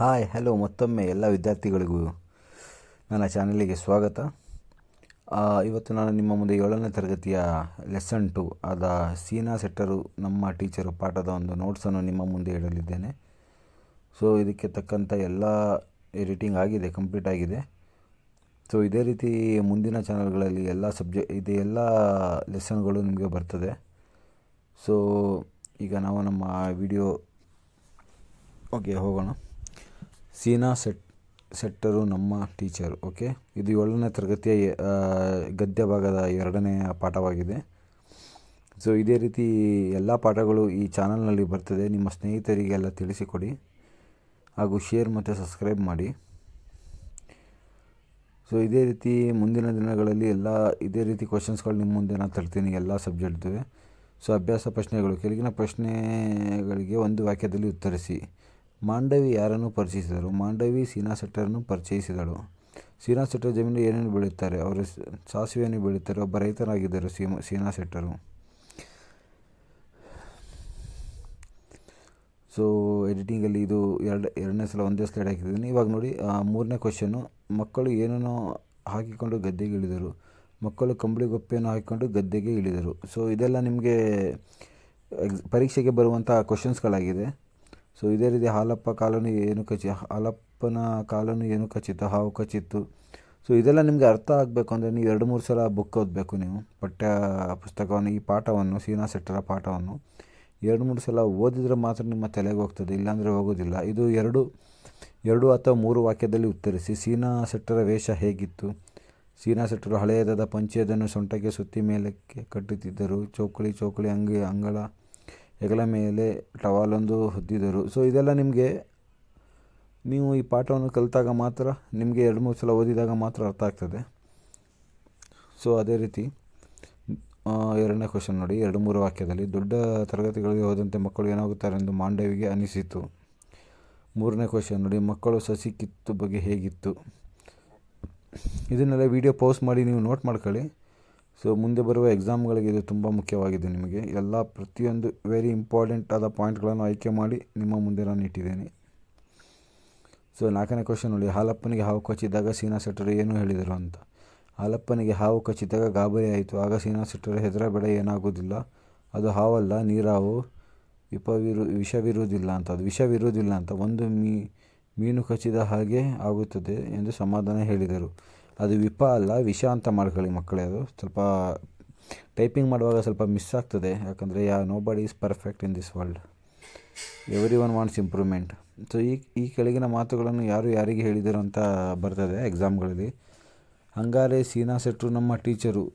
Hi, hello ಮತ್ತೊಮ್ಮೆ ಎಲ್ಲ ವಿದ್ಯಾರ್ಥಿಗಳಿಗೂ ನನ್ನ ಚಾನಲಿಗೆ ಸ್ವಾಗತ. ಇವತ್ತು ನಾನು ನಿಮ್ಮ ಮುಂದೆ ಏಳನೇ ತರಗತಿಯ ಲೆಸನ್ ಟು ಆದ ಸೀನಾ ಸೆಟ್ಟರು ನಮ್ಮ ಟೀಚರು ಪಾಠದ ಒಂದು ನೋಟ್ಸನ್ನು ನಿಮ್ಮ ಮುಂದೆ ಇಡಲಿದ್ದೇನೆ. ಸೊ ಇದಕ್ಕೆ ತಕ್ಕಂಥ ಎಲ್ಲ ಎಡಿಟಿಂಗ್ ಆಗಿದೆ ಕಂಪ್ಲೀಟ್ ಆಗಿದೆ. ಸೊ ಇದೇ ರೀತಿ ಮುಂದಿನ ಚಾನಲ್ಗಳಲ್ಲಿ ಎಲ್ಲ ಸಬ್ಜೆ ಇದು ಎಲ್ಲ ಲೆಸನ್ಗಳು ನಿಮಗೆ ಬರ್ತದೆ. ಸೊ ಈಗ ನಾವು ನಮ್ಮ ವಿಡಿಯೋ ಓಕೆ, ಹೋಗೋಣ. ಸೀನಾ ಸೆಟ್, ಸೆಟ್ಟರು ನಮ್ಮ ಟೀಚರ್, ಓಕೆ? ಇದು ಏಳನೇ ತರಗತಿಯ ಗದ್ಯ ಭಾಗದ ಎರಡನೆಯ ಪಾಠವಾಗಿದೆ. ಸೊ, ಇದೇ ರೀತಿ ಎಲ್ಲ ಪಾಠಗಳು ಈ ಚಾನಲ್ನಲ್ಲಿ ಬರ್ತದೆ. ನಿಮ್ಮ ಸ್ನೇಹಿತರಿಗೆಲ್ಲ ತಿಳಿಸಿಕೊಡಿ ಹಾಗೂ ಶೇರ್ ಮತ್ತು ಸಬ್ಸ್ಕ್ರೈಬ್ ಮಾಡಿ. ಸೊ, ಇದೇ ರೀತಿ ಮುಂದಿನ ದಿನಗಳಲ್ಲಿ ಎಲ್ಲ, ಇದೇ ರೀತಿ ಕ್ವಶನ್ಸ್ಗಳು ನಿಮ್ಮ ಮುಂದೆ ನಾನು ತರ್ತೀನಿ, ಎಲ್ಲ ಸಬ್ಜೆಕ್ಟ್ದು ಸೊ, ಅಭ್ಯಾಸ ಪ್ರಶ್ನೆಗಳು, ಕೆಳಗಿನ ಪ್ರಶ್ನೆಗಳಿಗೆ ಒಂದು ವಾಕ್ಯದಲ್ಲಿ ಉತ್ತರಿಸಿ. ಮಾಂಡವಿ ಯಾರನ್ನು ಪರಿಚಯಿಸಿದರು? ಮಾಂಡವಿ ಸೀನಾ ಸೆಟ್ಟರನ್ನು ಪರಿಚಯಿಸಿದಳು. ಸೀನಾ ಸೆಟ್ಟರ್ ಜಮೀನು ಏನೇನು ಬೆಳೆಯುತ್ತಾರೆ? ಅವರು ಸಾಸಿವೆಯನ್ನು ಬೆಳೆಯುತ್ತಾರೆ. ಒಬ್ಬ ರೈತನಾಗಿದ್ದರು ಸೀಮ ಸೀನಾ ಸೆಟ್ಟರು ಸೊ ಎಡಿಟಿಂಗಲ್ಲಿ ಇದು ಎರಡು, ಎರಡನೇ ಸಲ, ಒಂದೇ ಸ್ಲೈಡ್ ಹಾಕಿದ್ದೀನಿ. ಇವಾಗ ನೋಡಿ ಮೂರನೇ ಕ್ವಶನ್ನು ಮಕ್ಕಳು ಏನನ್ನು ಹಾಕಿಕೊಂಡು ಗದ್ದೆಗೆ ಇಳಿದರು. ಮಕ್ಕಳು ಕಂಬಳಿ ಗೊಪ್ಪೆಯನ್ನು ಹಾಕಿಕೊಂಡು ಗದ್ದೆಗೆ ಇಳಿದರು. ಸೊ ಇದೆಲ್ಲ ನಿಮಗೆ ಪರೀಕ್ಷೆಗೆ ಬರುವಂಥ ಕ್ವಶನ್ಸ್ಗಳಾಗಿದೆ ಸೊ ಇದೇ ರೀತಿ ಹಾಲಪ್ಪ ಕಾಲನು ಏನು ಕಚ್ಚಿ ಹಾಲಪ್ಪನ ಕಾಲನು ಏನು ಕಚ್ಚಿತ್ತು ಹಾವು ಕಚ್ಚಿತ್ತು ಸೊ ಇದೆಲ್ಲ ನಿಮಗೆ ಅರ್ಥ ಆಗಬೇಕು ಅಂದರೆ ನೀವು ಎರಡು, ಮೂರು ಸಲ ಬುಕ್ ಓದಬೇಕು ನೀವು, ಪಠ್ಯ ಪುಸ್ತಕವನ್ನು, ಈ ಪಾಠವನ್ನು, ಸೀನಾ ಸೆಟ್ಟರ ಪಾಠವನ್ನು. ಎರಡು, ಮೂರು ಸಲ ಓದಿದರೆ ಮಾತ್ರ ನಿಮ್ಮ ತಲೆಗೆ ಹೋಗ್ತದೆ, ಇಲ್ಲಾಂದರೆ ಹೋಗೋದಿಲ್ಲ. ಇದು ಎರಡು ಎರಡು ಅಥವಾ ಮೂರು ವಾಕ್ಯದಲ್ಲಿ ಉತ್ತರಿಸಿ. ಸೀನಾ ಸೆಟ್ಟರ ವೇಷ ಹೇಗಿತ್ತು? ಸೀನಾ ಸೆಟ್ಟರು ಹಳೆಯದಾದ ಪಂಚೆಯದನ್ನು ಸೊಂಟಕ್ಕೆ ಸುತ್ತಿ ಮೇಲಕ್ಕೆ ಕಟ್ಟುತ್ತಿದ್ದರು. ಚೌಕಳಿ ಚೌಕಳಿ, ಅಂಗಿ, ಅಂಗಳ ಹೆಗಲ ಮೇಲೆ ಟವಾಲೊಂದು ಹೊದ್ದಿದ್ದರು. ಸೊ ಇದೆಲ್ಲ ನಿಮಗೆ, ನೀವು ಈ ಪಾಠವನ್ನು ಕಲಿತಾಗ ಮಾತ್ರ, ನಿಮಗೆ ಎರಡು ಮೂರು ಸಲ ಓದಿದಾಗ ಮಾತ್ರ ಅರ್ಥ ಆಗ್ತದೆ. ಸೊ ಅದೇ ರೀತಿ ಎರಡನೇ ಕ್ವಶನ್ ನೋಡಿ, ಎರಡು ಮೂರು ವಾಕ್ಯದಲ್ಲಿ, ದೊಡ್ಡ ತರಗತಿಗಳಿಗೆ ಹೋದಂತೆ ಮಕ್ಕಳು ಏನಾಗುತ್ತಾರೆ ಎಂದು ಮಾಂಡವಿಗೆ ಅನಿಸಿತು. ಮೂರನೇ ಕ್ವಶನ್ ನೋಡಿ, ಮಕ್ಕಳು ಸಸಿ ಕಿತ್ತು ಬಗ್ಗೆ ಹೇಗಿತ್ತು? ಇದನ್ನೆಲ್ಲ ವಿಡಿಯೋ ಪೋಸ್ಟ್ ಮಾಡಿ ನೀವು ನೋಟ್ ಮಾಡ್ಕೊಳ್ಳಿ. ಸೊ ಮುಂದೆ ಬರುವ ಎಕ್ಸಾಮ್ಗಳಿಗೆ ಇದು ತುಂಬ ಮುಖ್ಯವಾಗಿದೆ ನಿಮಗೆ. ಎಲ್ಲ ಪ್ರತಿಯೊಂದು ವೆರಿ ಇಂಪಾರ್ಟೆಂಟ್ ಆದ ಪಾಯಿಂಟ್ಗಳನ್ನು ಆಯ್ಕೆ ಮಾಡಿ ನಿಮ್ಮ ಮುಂದೆ ನಾನು ಇಟ್ಟಿದ್ದೇನೆ. ಸೊ ನಾಲ್ಕನೇ ಕ್ವಶನ್ ನೋಡಿ. ಹಾಲಪ್ಪನಿಗೆ ಹಾವು ಕಚ್ಚಿದಾಗ ಸೀನಾ ಸೆಟ್ಟರು ಏನು ಹೇಳಿದರು ಅಂತ. ಹಾಲಪ್ಪನಿಗೆ ಹಾವು ಕಚ್ಚಿದಾಗ ಗಾಬರಿ ಆಯಿತು. ಆಗ ಸೀನಾ ಸೆಟ್ಟರು ಹೆದರಬೇಡ ಏನಾಗೋದಿಲ್ಲ ಅದು ಹಾವಲ್ಲ, ನೀರಾವು, ವಿಪವಿರು, ವಿಷವಿರುವುದಿಲ್ಲ ಅಂತ. ಅದು ವಿಷವಿರುವುದಿಲ್ಲ ಅಂತ. ಒಂದು ಮೀನು ಕಚ್ಚಿದ ಹಾಗೆ ಆಗುತ್ತದೆ ಎಂದು ಸಮಾಧಾನ ಹೇಳಿದರು. ಅದು ವಿಪ ಅಲ್ಲ, ವಿಷ ಅಂತ ಮಾಡ್ಕೊಳ್ಳಿ ಮಕ್ಕಳೇ ಅದು. ಸ್ವಲ್ಪ ಟೈಪಿಂಗ್ ಮಾಡುವಾಗ ಸ್ವಲ್ಪ ಮಿಸ್ ಆಗ್ತದೆ. ಯಾಕಂದರೆ, yeah nobody is perfect in this world everyone wants improvement so ಈ ಈ ಕೆಳಗಿನ ಮಾತುಗಳನ್ನು ಯಾರು ಯಾರಿಗೆ ಹೇಳಿದರು ಅಂತ ಬರ್ತದೆ ಎಕ್ಸಾಮ್ಗಳಲ್ಲಿ ಹಂಗಾರೆ ಸೀನಾ ಸೆಟ್ರು ನಮ್ಮ ಟೀಚರು.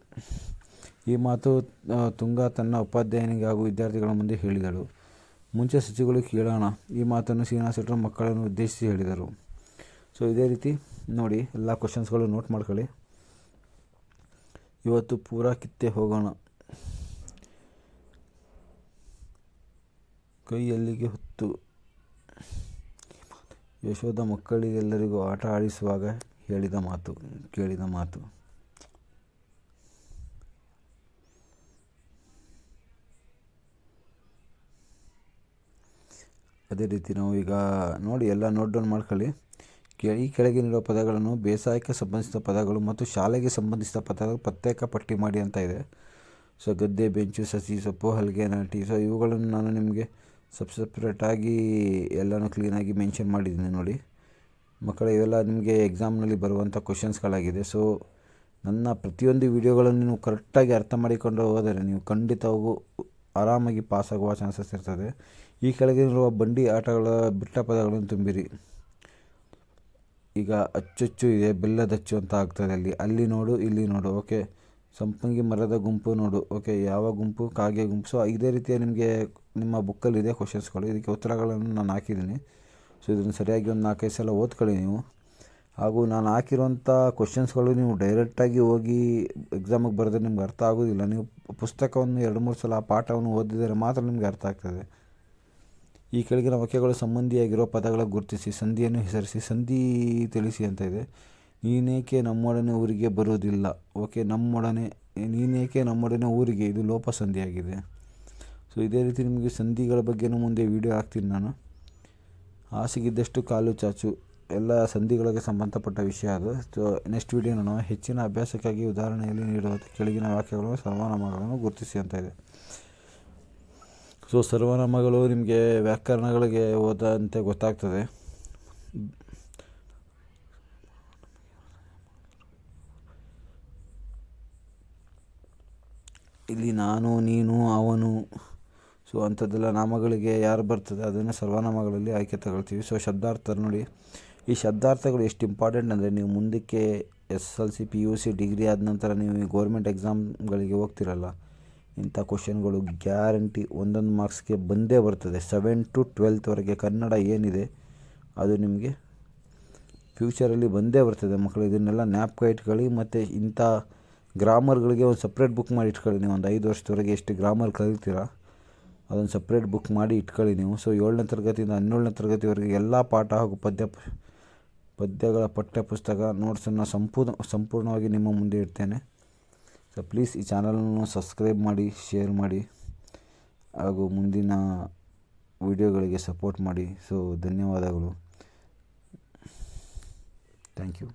ಈ ಮಾತು ತುಂಗ ತನ್ನ ಉಪಾಧ್ಯಾಯನಿಗೆ ಹಾಗೂ ವಿದ್ಯಾರ್ಥಿಗಳ ಮುಂದೆ ಹೇಳಿದಳು. ಮುಂಚೆ ಸಚಿವಗಳು ಕೇಳೋಣ. ಈ ಮಾತನ್ನು ಸೀನಾ ಸೆಟ್ರು ಮಕ್ಕಳನ್ನು ಉದ್ದೇಶಿಸಿ ಹೇಳಿದರು. ಸೊ ಇದೇ ರೀತಿ ನೋಡಿ ಎಲ್ಲ ಕ್ವಶನ್ಸ್ಗಳು ನೋಟ್ ಮಾಡ್ಕೊಳ್ಳಿ. ಇವತ್ತು ಪೂರ ಕಿತ್ತೆ ಹೋಗೋಣ. ಕೈಯಲ್ಲಿಗೆ ಹೊತ್ತು. ಯಶೋಧ ಮಕ್ಕಳಿಗೆಲ್ಲರಿಗೂ ಆಟ ಆಡಿಸುವಾಗ ಹೇಳಿದ ಮಾತು, ಕೇಳಿದ ಮಾತು. ಅದೇ ರೀತಿ ನಾವು ಈಗ ನೋಡಿ ಎಲ್ಲ ನೋಟ್ ಡೌನ್ ಮಾಡ್ಕೊಳ್ಳಿ. ಈ ಕೆಳಗಿರುವ ಪದಗಳನ್ನು ಬೇಸಾಯಕ್ಕೆ ಸಂಬಂಧಿಸಿದ ಪದಗಳು ಮತ್ತು ಶಾಲೆಗೆ ಸಂಬಂಧಿಸಿದ ಪದಗಳು ಪ್ರತ್ಯೇಕ ಪಟ್ಟಿ ಮಾಡಿ ಅಂತ ಇದೆ. ಸೊ, ಗದ್ದೆ, ಬೆಂಚು, ಸಸಿ, ಸೊಪ್ಪು, ಹಲ್ಗೆ, ನಾಟಿ. ಸೊ, ಇವುಗಳನ್ನು ನಾನು ನಿಮಗೆ ಸಬ್ ಸಪ್ರೇಟಾಗಿ ಎಲ್ಲನೂ ಕ್ಲೀನಾಗಿ ಮೆನ್ಷನ್ ಮಾಡಿದ್ದೀನಿ ನೋಡಿ. ಮಕ್ಕಳ, ಇವೆಲ್ಲ ನಿಮಗೆ ಎಕ್ಸಾಮ್ನಲ್ಲಿ ಬರುವಂಥ ಕ್ವಶನ್ಸ್ಗಳಾಗಿದೆ ಸೊ, ನನ್ನ ಪ್ರತಿಯೊಂದು ವಿಡಿಯೋಗಳನ್ನು ನೀವು ಕರೆಕ್ಟಾಗಿ ಅರ್ಥ ಮಾಡಿಕೊಂಡು ಹೋದರೆ ನೀವು ಖಂಡಿತವಾಗೂ ಆರಾಮಾಗಿ ಪಾಸ್ ಆಗುವ ಚಾನ್ಸಸ್ ಇರ್ತದೆ. ಈ ಕೆಳಗಿರುವ ಬಂಡಿ ಆಟಗಳ ಬಿಟ್ಟ ಪದಗಳನ್ನು ತುಂಬಿರಿ. ಈಗ ಅಚ್ಚುಚ್ಚು ಇದೆ, ಬೆಲ್ಲದಚ್ಚು ಅಂತ ಆಗ್ತದೆ ಅಲ್ಲಿ. ಅಲ್ಲಿ ನೋಡು, ಇಲ್ಲಿ ನೋಡು ಓಕೆ ಸಂಪಂಗಿ ಮರದ ಗುಂಪು ನೋಡು ಓಕೆ ಯಾವ ಗುಂಪು, ಕಾಗೆ ಗುಂಪು? ಸೊ ಇದೇ ರೀತಿಯ ನಿಮಗೆ ನಿಮ್ಮ ಬುಕ್ಕಲ್ಲಿದೆ ಕ್ವಶನ್ಸ್ಗಳು ಇದಕ್ಕೆ ಉತ್ತರಗಳನ್ನು ನಾನು ಹಾಕಿದ್ದೀನಿ. ಸೊ ಇದನ್ನು ಸರಿಯಾಗಿ ಒಂದು ನಾಲ್ಕೈದು ಸಲ ಓದ್ಕೊಳ್ಳಿ ನೀವು. ಹಾಗೂ ನಾನು ಹಾಕಿರುವಂಥ ಕ್ವಶನ್ಸ್ಗಳು ನೀವು ಡೈರೆಕ್ಟಾಗಿ ಹೋಗಿ ಎಕ್ಸಾಮಿಗೆ ಬರೆದ್ರೆ ನಿಮ್ಗೆ ಅರ್ಥ ಆಗೋದಿಲ್ಲ. ನೀವು ಪುಸ್ತಕವನ್ನು ಎರಡು ಮೂರು ಸಲ ಪಾಠವನ್ನು ಓದಿದರೆ ಮಾತ್ರ ನಿಮಗೆ ಅರ್ಥ ಆಗ್ತದೆ. ಈ ಕೆಳಗಿನ ವಾಕ್ಯಗಳು ಸಂಬಂಧಿಯಾಗಿರುವ ಪದಗಳ ಗುರುತಿಸಿ, ಸಂಧಿಯನ್ನು ಹೆಸರಿಸಿ, ಸಂಧಿ ತಿಳಿಸಿ ಅಂತ ಇದೆ. ನೀನೇಕೆ ನಮ್ಮೊಡನೆ ಊರಿಗೆ ಬರುವುದಿಲ್ಲ? ಓಕೆ, ನಮ್ಮೊಡನೆ, ನೀನೇಕೆ ನಮ್ಮೊಡನೆ ಊರಿಗೆ? ಇದು ಲೋಪ ಸಂಧಿಯಾಗಿದೆ. ಸೊ ಇದೇ ರೀತಿ ನಿಮಗೆ ಸಂಧಿಗಳ ಬಗ್ಗೆನೂ ಮುಂದೆ ವೀಡಿಯೋ ಹಾಕ್ತೀನಿ ನಾನು. ಹಾಸಿಗಿದ್ದಷ್ಟು ಕಾಲು ಚಾಚು. ಎಲ್ಲ ಸಂಧಿಗಳಿಗೆ ಸಂಬಂಧಪಟ್ಟ ವಿಷಯ ಅದು. ಸೊ ನೆಕ್ಸ್ಟ್ ವಿಡಿಯೋ ನಾನು ಹೆಚ್ಚಿನ ಅಭ್ಯಾಸಕ್ಕಾಗಿ ಉದಾಹರಣೆಯಲ್ಲಿ ನೀಡುವ ಕೆಳಗಿನ ವಾಕ್ಯಗಳನ್ನು ಸರ್ವನಾಮಗಳನ್ನು ಗುರುತಿಸಿ ಅಂತ ಇದೆ. ಸೊ ಸರ್ವನಾಮಗಳು ನಿಮಗೆ ವ್ಯಾಕರಣಗಳಿಗೆ ಹೋದಂತೆ ಗೊತ್ತಾಗ್ತದೆ. ಇಲ್ಲಿ ನಾನು, ನೀನು, ಅವನು, ಸೊ ಅಂಥದ್ದೆಲ್ಲ ನಾಮಗಳಿಗೆ ಯಾರು ಬರ್ತದೆ ಅದನ್ನು ಸರ್ವನಾಮಗಳಲ್ಲಿ ಆಯ್ಕೆ ತಗೊಳ್ತೀವಿ. ಸೊ ಶಬ್ದಾರ್ಥ ನೋಡಿ, ಈ ಶಬ್ದಾರ್ಥಗಳು ಎಷ್ಟು ಇಂಪಾರ್ಟೆಂಟ್ ಅಂದರೆ ನೀವು ಮುಂದಕ್ಕೆ S L C, P U C, degree ಆದ ನಂತರ ನೀವು ಈ ಗೌರ್ಮೆಂಟ್ ಎಕ್ಸಾಮ್ಗಳಿಗೆ ಹೋಗ್ತಿರಲ್ಲ ಇಂಥ ಕ್ವಶನ್ಗಳು ಗ್ಯಾರಂಟಿ ಒಂದೊಂದು ಮಾರ್ಕ್ಸ್ಗೆ ಬಂದೇ ಬರ್ತದೆ. ಸೆವೆನ್ ಟು ಟ್ವೆಲ್ತ್ವರೆಗೆ ಕನ್ನಡ ಏನಿದೆ, ಅದು ನಿಮಗೆ ಫ್ಯೂಚರಲ್ಲಿ ಬಂದೇ ಬರ್ತದೆ ಮಕ್ಕಳು ಇದನ್ನೆಲ್ಲ ನ್ಯಾಪ್ಕ ಇಟ್ಕೊಳ್ಳಿ ಮತ್ತು ಇಂಥ ಗ್ರಾಮರ್ಗಳಿಗೆ ಒಂದು ಸಪ್ರೇಟ್ ಬುಕ್ ಮಾಡಿ ಇಟ್ಕೊಳ್ಳಿ ನೀವು. ಒಂದು ಐದು ವರ್ಷದವರೆಗೆ ಎಷ್ಟು ಗ್ರಾಮರ್ ಕಲಿತೀರಾ ಅದನ್ನು ಸಪ್ರೇಟ್ ಬುಕ್ ಮಾಡಿ ಇಟ್ಕೊಳ್ಳಿ ನೀವು. ಸೊ ಏಳನೇ ತರಗತಿಯಿಂದ ಹನ್ನೇಳನೇ ತರಗತಿವರೆಗೆ ಎಲ್ಲ ಪಾಠ ಹಾಗೂ ಪದ್ಯ, ಪದ್ಯಗಳ ಪಠ್ಯಪುಸ್ತಕ ನೋಟ್ಸನ್ನು ಸಂಪೂರ್ಣ, ಸಂಪೂರ್ಣವಾಗಿ ನಿಮ್ಮ ಮುಂದೆ ಇಡ್ತೇನೆ. ಸೊ ಪ್ಲೀಸ್ ಈ ಚಾನಲನ್ನು ಸಬ್ಸ್ಕ್ರೈಬ್ ಮಾಡಿ ಶೇರ್ ಮಾಡಿ, ಹಾಗೂ ಮುಂದಿನ ವಿಡಿಯೋಗಳಿಗೆ ಸಪೋರ್ಟ್ ಮಾಡಿ. ಸೊ ಧನ್ಯವಾದಗಳು. Thank you